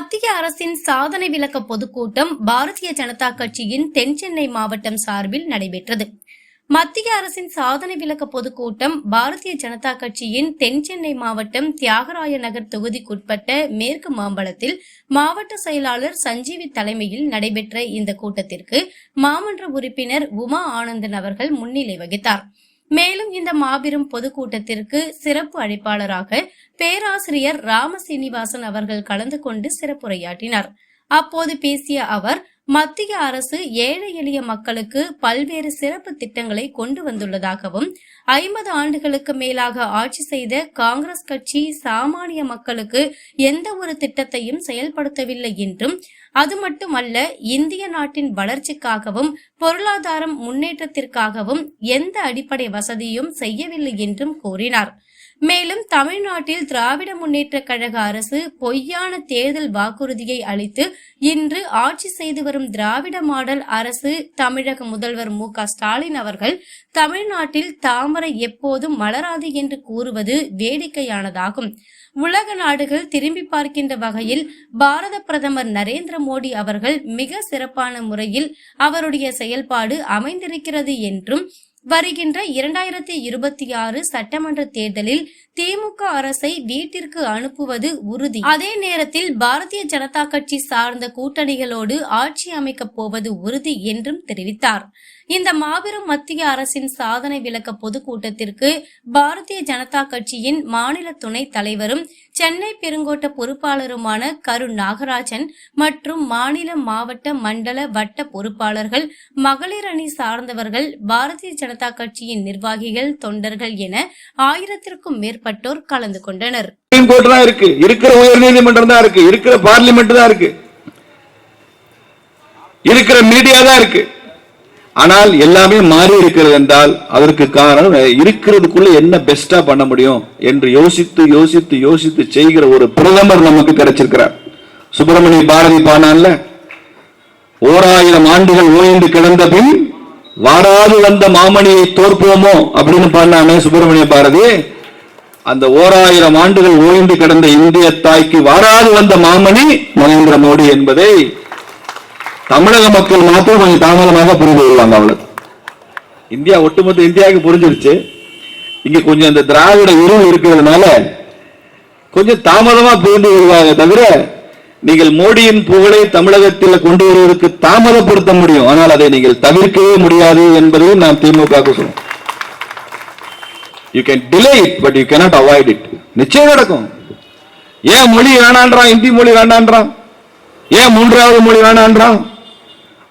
மத்திய அரசின் சாதனை விளக்க பொதுக்கூட்டம் பாரதிய ஜனதா கட்சியின் தென்சென்னை மாவட்டம் சார்பில் நடைபெற்றது. மத்திய அரசின் சாதனை விளக்க பொதுக்கூட்டம் பாரதிய ஜனதா கட்சியின் தென்சென்னை மாவட்டம் தியாகராய நகர் தொகுதிக்குட்பட்ட மேற்கு மாம்பலத்தில் மாவட்ட செயலாளர் சஞ்சீவி தலைமையில் நடைபெற்ற இந்த கூட்டத்திற்கு மாமன்ற உறுப்பினர் உமா ஆனந்தன் அவர்கள் முன்னிலை வகித்தார். மேலும் இந்த மாபெரும் பொதுக்கூட்டத்திற்கு சிறப்பு அழைப்பாளராக பேராசிரியர் ராம சீனிவாசன் அவர்கள் கலந்து கொண்டு சிறப்புரையாற்றினார். அப்போது பேசிய அவர் மத்திய அரசு ஏழை எளிய மக்களுக்கு பல்வேறு சிறப்பு திட்டங்களை கொண்டு வந்துள்ளதாகவும் ஐம்பது ஆண்டுகளுக்கு மேலாக ஆட்சி செய்த காங்கிரஸ் கட்சி சாமானிய மக்களுக்கு எந்த ஒரு திட்டத்தையும் செயல்படுத்தவில்லை என்றும் அது மட்டுமல்ல இந்திய நாட்டின் வளர்ச்சிக்காகவும் பொருளாதாரம் முன்னேற்றத்திற்காகவும் எந்த அடிப்படை வசதியும் செய்யவில்லை என்றும் கூறினார். மேலும் தமிழ்நாட்டில் திராவிட முன்னேற்ற கழக அரசு பொய்யான தேர்தல் வாக்குறுதியை அளித்து இன்று ஆட்சி செய்து வரும் திராவிட மாடல் அரசு தமிழக முதல்வர் மு க ஸ்டாலின் அவர்கள் தமிழ்நாட்டில் தாமரை எப்போதும் மலராது என்று கூறுவது வேடிக்கையானதாகும். உலக நாடுகள் திரும்பி பார்க்கின்ற வகையில் பாரத பிரதமர் நரேந்திர மோடி அவர்கள் மிக சிறப்பான முறையில் அவருடைய செயல்பாடு அமைந்திருக்கிறது என்றும் வருகின்ற இரண்டாயிரத்தி இருபத்தி ஆறு சட்டமன்ற தேர்தலில் திமுக அரசை வீட்டிற்கு அனுப்புவது உறுதி. அதே நேரத்தில் பாரதிய ஜனதா கட்சி சார்ந்த கூட்டணிகளோடு ஆட்சி அமைக்கப் போவது உறுதி என்றும் தெரிவித்தார். இந்த மாபெரும் மத்திய அரசின் சாதனை விளக்க பொதுக்கூட்டத்திற்கு பாரதிய ஜனதா கட்சியின் மாநில துணைத் தலைவரும் சென்னை பெருங்கோட்ட பொறுப்பாளருமான கரு நாகராஜன் மற்றும் மாநில மாவட்ட மண்டல வட்ட பொறுப்பாளர்கள் மகளிர் அணி சார்ந்தவர்கள் பாரதிய ஜனதா கட்சியின் நிர்வாகிகள் தொண்டர்கள் என ஆயிரத்திற்கும் மேற்பட்டோர் கலந்து கொண்டனர். இருக்கு. இருக்கிற உயர் நீதிமன்றம் தான் இருக்கு. இருக்கிற பார்லிமெண்ட் தான் இருக்கு. இருக்கிற மீடியா தான் இருக்கு. ஆனால் எல்லாமே மாறி இருக்கிறது என்றால் அதற்கு காரணம் இருக்கிறதுக்குள்ள என்ன பெஸ்டா பண்ண முடியும் என்று யோசித்து யோசித்து யோசித்து செய்கிற ஒரு பிரதமர் நமக்கு கிடைச்சிருக்கிறார். சுப்பிரமணிய பாரதி பானான்ல ஓராயிரம் ஆண்டுகள் ஓய்ந்து கிடந்த பின் வாராது வந்த மாமணியை தோற்போமோ அப்படின்னு பாடினானே சுப்பிரமணிய பாரதி. அந்த ஓராயிரம் ஆண்டுகள் ஓய்ந்து கிடந்த இந்திய தாய்க்கு வாராது வந்த மாமணி நரேந்திர மோடி என்பதை தமிழக மக்கள் மாத்திரம் கொஞ்சம் தாமதமாக புரிந்து கொள்வாங்க அவ்வளவு இந்தியா ஒட்டுமொத்த இந்தியாவுக்கு புரிஞ்சிருச்சு. இங்க கொஞ்சம் இந்த திராவிட இருள் இருக்கிறதுனால கொஞ்சம் தாமதமா புரிந்து கொள்வாங்க தவிர நீங்கள் மோடியின் புகழை தமிழகத்தில் கொண்டு வருவதற்கு தாமதப்படுத்த முடியும். ஆனால் அதை நீங்கள் தவிர்க்கவே முடியாது என்பதையும் நாம் திமுக சொல்லுவோம் you can delay it but you cannot avoid it நிச்சயம் நடக்கும். ஏன் மொழி வேணான்றான்? இந்தி மொழி வேணான்றான்? ஏன் மூன்றாவது மொழி வேணான்றான்?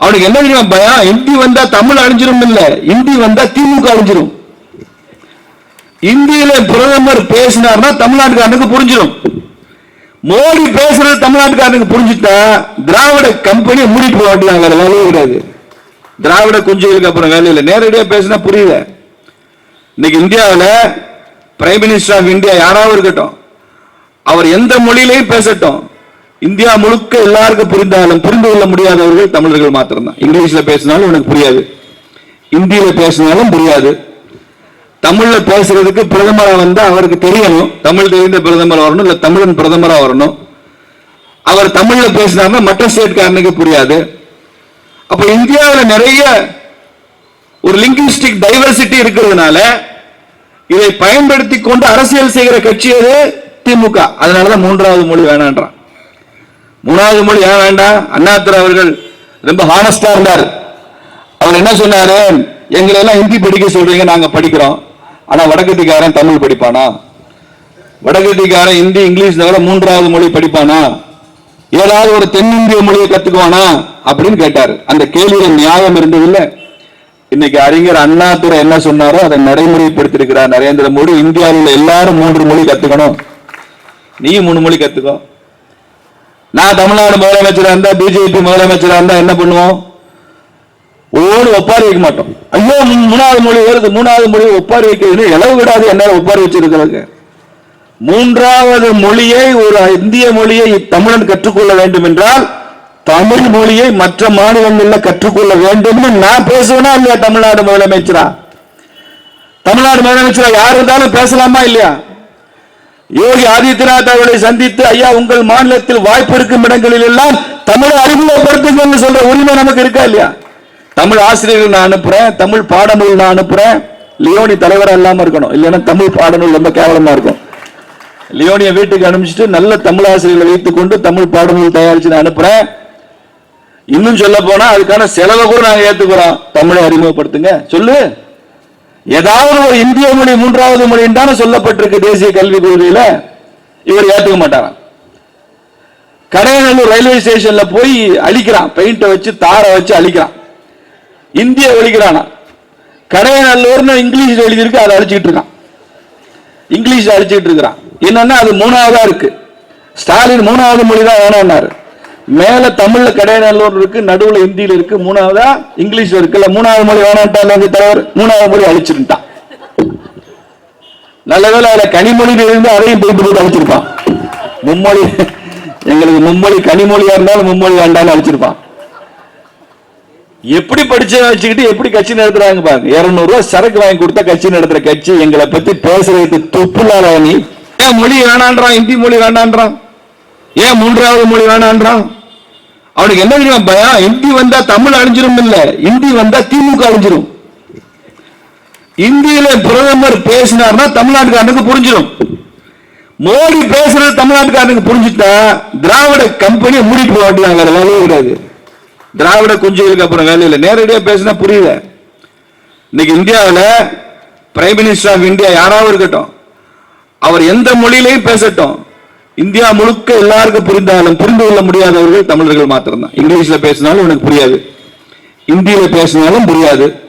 அவனுக்கு என்ன தெரியுமா பயம்? இந்தி வந்தா தமிழ் அழிஞ்சிரும் இல்ல. இந்தி வந்தா திமுக அழிஞ்சிரும். இந்தியில பிரதமர் பேசினார்னா தமிழ்நாட்டுக்காரனுக்கு புரிஞ்சிடும் மோடி பேசுறது தமிழ்நாட்டுக்காரனுக்கு புரிஞ்சுட்டா திராவிட கம்பெனியை மூடி போக வேண்டியது வேற வேலையே கிடையாது. திராவிட குஞ்சுகளுக்கு அப்புறம் வேலை இல்லை. நேரடியாக பேசினா புரியல. இன்னைக்கு இந்தியாவில் பிரைம் மினிஸ்டர் ஆஃப் இந்தியா யாராவது இருக்கட்டும். அவர் எந்த மொழியிலையும் பேசட்டும். இந்தியா முழுக்க எல்லாருக்கும் புரிந்தாலும் புரிந்து கொள்ள முடியாதவர்கள் தமிழர்கள் மாத்திரம்தான். இங்கிலீஷ்ல பேசினாலும் உனக்கு புரியாது. இந்தியில பேசினாலும் புரியாது. தமிழ்ல பேசுறதுக்கு பிரதமரா வந்தா அவருக்கு தெரியணும். தமிழ் தெரிந்த பிரதமர் வரணும் இல்ல தமிழன் பிரதமரா வரணும். அவர் தமிழ்ல பேசினாருன்னா மற்ற ஸ்டேட்காரனுக்கு புரியாது. அப்ப இந்தியாவில் நிறைய ஒரு லிங்குவிஸ்டிக் டைவர்சிட்டி இருக்கிறதுனால இதை பயன்படுத்தி கொண்டு அரசியல் செய்கிற கட்சி அது திமுக. அதனாலதான் மூன்றாவது மொழி வேணான்றான். மூணாவது மொழி ஏன் வேண்டாம் அண்ணாதுரை அவர்கள் ரொம்ப ஹானஸ்டா இருந்தார். அவர் என்ன சொன்னாரு? எங்களை எல்லாம் ஹிந்தி படிக்க சொல்றீங்க நாங்க படிக்கிறோம். ஆனா வடக்கத்திக்காரன் தமிழ் படிப்பானா? வடக்கத்திக்காரன் ஹிந்தி இங்கிலீஷ் தவிர மூன்றாவது மொழி படிப்பானா? ஏதாவது ஒரு தென்னிந்திய மொழியை கத்துக்குவானா? அப்படின்னு கேட்டார். அந்த கேள்வியில நியாயம் இருந்தது இல்ல இன்னைக்கு அறிஞர் அண்ணாதுரை என்ன சொன்னாரோ அதை நடைமுறைப்படுத்திருக்கிறார் நரேந்திர மோடி. இந்தியாவில் உள்ள எல்லாரும் மூன்று மொழி கத்துக்கணும். நீ மூணு மொழி கத்துக்கோ. நான் தமிழ்நாடு முதலமைச்சராக இருந்தா பிஜேபி முதலமைச்சராக இருந்தா என்ன பண்ணுவோம்? ஒவ்வொரு ஒப்பாரி வைக்க மாட்டோம். ஐயோ மூணாவது மொழி வருது மூணாவது மொழி ஒப்பாரி வைக்கிறது இளவு விடாது என்ன ஒப்பாரி வச்சிருக்கிறாங்க மூன்றாவது மொழியை ஒரு இந்திய மொழியை தமிழன் கற்றுக்கொள்ள வேண்டும் என்றால் தமிழ் மொழியை மற்ற மாநிலங்களில் கற்றுக்கொள்ள வேண்டும் நான் பேசுவேனா இல்லையா தமிழ்நாடு முதலமைச்சரா? தமிழ்நாடு முதலமைச்சரா யார் இருந்தாலும் பேசலாமா இல்லையா? யோகி ஆதித்யநாத் அவர்களை சந்தித்து ஐயா உங்கள் மாநிலத்தில் வாய்ப்பு இருக்கும் இடங்களில் எல்லாம் தமிழை அறிமுகப்படுத்துங்க சொல்ற உரிமை நமக்கு இருக்கா இல்லையா? தமிழ் ஆசிரியர்கள் நான் அனுப்புறேன் தமிழ் பாடநூல் நான் அனுப்புறேன். லியோனி தலைவராக இல்லாமல் இருக்கணும். இல்லைன்னா தமிழ் பாடநூல் ரொம்ப கேவலமா இருக்கும். லியோனிய வீட்டுக்கு அனுப்பிச்சிட்டு நல்ல தமிழ் ஆசிரியர்களை வைத்துக் கொண்டு தமிழ் பாடநூல் தயாரிச்சு நான் அனுப்புறேன். இன்னும் சொல்ல போனா அதுக்கான செலவை கூட நாங்க ஏத்துக்கிறோம். தமிழை அறிமுகப்படுத்துங்க. சொல்லு. ஏதாவது ஒரு இந்திய மொழி மூன்றாவது மொழி தானே சொல்லப்பட்டிருக்கு தேசிய கல்விக் கொள்கையில இவர் ஏத்துக்க மாட்டாராம். கடையநல்லூர் ரயில்வே ஸ்டேஷன்ல போய் அழிக்கிறான். பெயிண்ட வச்சு தாரை வச்சு அழிக்கிறான். இந்திய ஒழிக்கிறானா? கடையநல்லூர்னு இங்கிலீஷ்ல எழுதியிருக்கு அதை அழிச்சுக்கிட்டு இருக்கான். இங்கிலீஷ் அழிச்சுக்கிட்டு இருக்கிறான். என்னன்னா அது மூணாவதா இருக்கு. ஸ்டாலின் மூணாவது மொழி தான் வேணும்னாரு. மேல தமிழ்ல கடையநல்லூர் இருக்கு நடுவுல ஹிந்தியில இருக்கு மூணாவதா இங்கிலீஷ்ல இருக்குல்ல மூணாவது மொழி வேணான்ட்டான் தலைவர் மூணாவது மொழி அழிச்சிருந்தான் நல்லவேளை அதுல கனிமொழியில இருந்து அதையும் போட்டு போட்டு அழிச்சிருப்பான். மும்மொழி எங்களுக்கு மும்மொழி கனிமொழியா இருந்தாலும் மும்மொழி வேண்டாம்னு அழிச்சிருப்பான். எப்படி படிச்ச வச்சுக்கிட்டு எப்படி கட்சி நடத்துறாங்க பாருங்க. இருநூறு ரூபாய் சரக்கு வாங்கி கொடுத்தா கட்சி நடத்துற கட்சி எங்களை பத்தி பேசுறதுக்கு துப்புலால நீ. ஏன் மொழி வேணான்றான் ஹிந்தி மொழி வேணான்றான்? ஏன் மூன்றாவது மொழி வேணான்றான்? அவனுக்கு என்ன தெரியுமா பயம்? இந்தி வந்தா தமிழ் அழிஞ்சிரும் இல்ல இந்தி வந்தா திமுக அழிஞ்சிரும். இந்தியில பிரதமர் பேசினார்னா தமிழ்நாட்டுக்காரனுக்கு புரிஞ்சிடும் மோடி பேசுறது தமிழ்நாட்டுக்காரனுக்கு புரிஞ்சுட்டா திராவிட கம்பெனியை மூடி போக மாட்டாங்க வேற வேலையே கிடையாது. திராவிட குஞ்சுகளுக்கு அப்புறம் வேலை இல்லை. நேரடியாக பேசினா புரியல. இன்னைக்கு இந்தியாவில் பிரைம் மினிஸ்டர் ஆஃப் இந்தியா யாராவது இருக்கட்டும் அவர் எந்த மொழியிலையும் பேசட்டும். இந்தியா முழுக்க எல்லாருக்கும் புரிந்தாலும் புரிந்து கொள்ள முடியாதவர்கள் தமிழர்கள் மாத்திரம்தான். இங்கிலீஷ்ல பேசினாலும் உனக்கு புரியாது. இந்தியில பேசினாலும் புரியாது.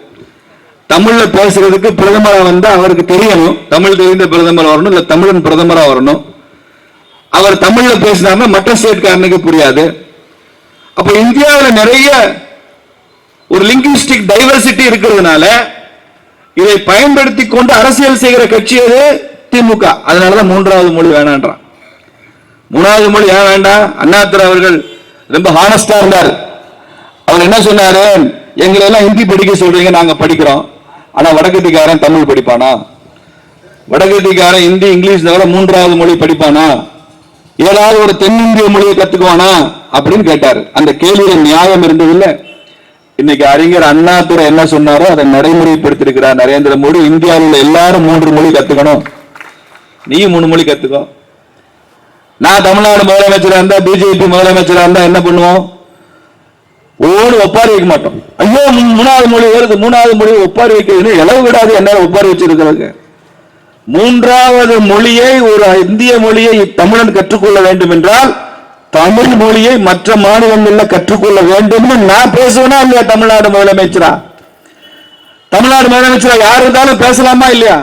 தமிழ்ல பேசுறதுக்கு பிரதமராக வந்தா அவருக்கு தெரியணும். தமிழ் தெரிந்த பிரதமர் வரணும் இல்ல தமிழன் பிரதமரா வரணும். அவர் தமிழ்ல பேசினார்னா மற்ற ஸ்டேட்காரனுக்கு புரியாது. அப்ப இந்தியாவில் நிறைய ஒரு லிங்குவிஸ்டிக் டைவர்சிட்டி இருக்கிறதுனால இதை பயன்படுத்தி கொண்டு அரசியல் செய்கிற கட்சி எது? திமுக. அதனாலதான் மூன்றாவது மொழி வேணான்றான். மூணாவது மொழி ஏன் வேண்டாம்? அண்ணாதுரை அவர்கள் ரொம்ப ஹானஸ்டா இருந்தார். அவர் என்ன சொன்னாரு? எங்களை எல்லாம் ஹிந்தி படிக்க சொல்றீங்க நாங்க படிக்கிறோம். ஆனா வடக்கத்திக்காரன் தமிழ் படிப்பானா? வடக்கத்திக்காரன் ஹிந்தி இங்கிலீஷ் தவிர மூன்றாவது மொழி படிப்பானா? ஏதாவது ஒரு தென்னிந்திய மொழியை கத்துக்குவானா? அப்படின்னு கேட்டாரு. அந்த கேள்வியில நியாயம் இருந்ததில்லை. இன்னைக்கு அறிஞர் அண்ணாதுரை என்ன சொன்னாரோ அதை நடைமுறைப்படுத்திருக்கிறார் நரேந்திர மோடி. இந்தியாவில் உள்ள எல்லாரும் மூன்று மொழி கத்துக்கணும். நீ மூணு மொழி கத்துக்கோ. நான் தமிழ்நாடு முதலமைச்சராக இருந்தா பிஜேபி முதலமைச்சராக இருந்தா என்ன பண்ணுவோம்? ஓடு ஒப்பாரி வைக்க மாட்டோம். ஐயோ மூணாவது மொழி வருது மூணாவது மொழி ஒப்பாரி வைக்கிறது இளவு விடாது என்ன ஒப்பாரி வச்சிருக்கிறாங்க மூன்றாவது மொழியை ஒரு இந்திய மொழியை தமிழன் கற்றுக்கொள்ள வேண்டும் என்றால் தமிழ் மொழியை மற்ற மாநிலங்களில் கற்றுக்கொள்ள வேண்டும் நான் பேசுவேனா இல்லையா தமிழ்நாடு முதலமைச்சரா? தமிழ்நாடு முதலமைச்சரா யார் இருந்தாலும் பேசலாமா இல்லையா?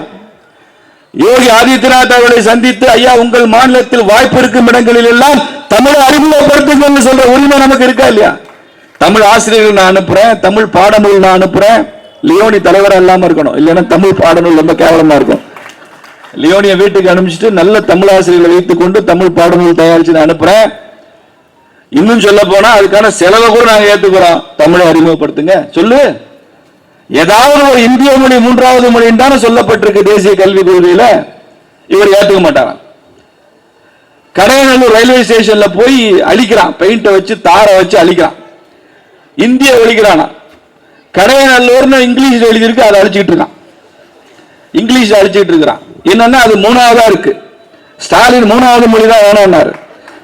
யோகி ஆதித்யநாத் அவர்களை சந்தித்து ஐயா உங்கள் மாநிலத்தில் வாய்ப்பு இருக்கும் இடங்களில் எல்லாம் தமிழை அறிமுகப்படுத்துங்க சொல்ற உரிமை நமக்கு இருக்கா இல்லையா? தமிழ் ஆசிரியர்கள் நான் அனுப்புறேன் தமிழ் பாடநூல் நான் அனுப்புறேன். லியோனி தலைவராக இல்லாமல் இருக்கணும். இல்லைன்னா தமிழ் பாடநூல் ரொம்ப கேவலமா இருக்கும். லியோனிய வீட்டுக்கு அனுப்பிச்சிட்டு நல்ல தமிழ் ஆசிரியர்களை வைத்துக் கொண்டு தமிழ் பாடநூல் தயாரிச்சு நான் அனுப்புறேன். இன்னும் சொல்ல போனா அதுக்கான செலவை கூட நாங்கள் ஏத்துக்கிறோம். தமிழை அறிமுகப்படுத்துங்க. சொல்லு. ஏதாவது ஒரு இந்திய மொழி மூன்றாவது மொழி தானே சொல்லப்பட்டிருக்கு தேசிய கல்விக் கொள்கையில. இவர் ஏற்றுக்க மாட்டாராம் கடையநல்லூர் ரயில்வே ஸ்டேஷன்ல போய் அழிக்கிறான். பெயிண்டை வச்சு தாரை வச்சு அழிக்கிறான். இந்திய ஒழிக்கிறானா? கடையநல்லூர்னு இங்கிலீஷ்ல எழுதியிருக்கு அதை அழிச்சுட்டு இருக்கான். இங்கிலீஷ் அழிச்சுட்டு இருக்கிறான். என்னன்னா அது மூணாவதா இருக்கு. ஸ்டாலின் மூணாவது மொழி தான் வேணும்னாரு.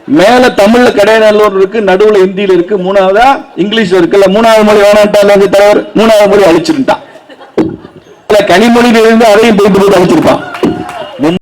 மேல தமிழ்ல கடையநல்லூர் இருக்கு நடுவுல ஹிந்தியில இருக்கு மூணாவதா இங்கிலீஷ்ல இருக்குல்ல மூணாவது மொழி வேணான்ட்டான் தலைவர்? மூணாவது மொழி அழிச்சிருந்தான் கனிமொழியில இருந்து அதையும் போயிட்டு போட்டு அழிச்சிருப்பான்.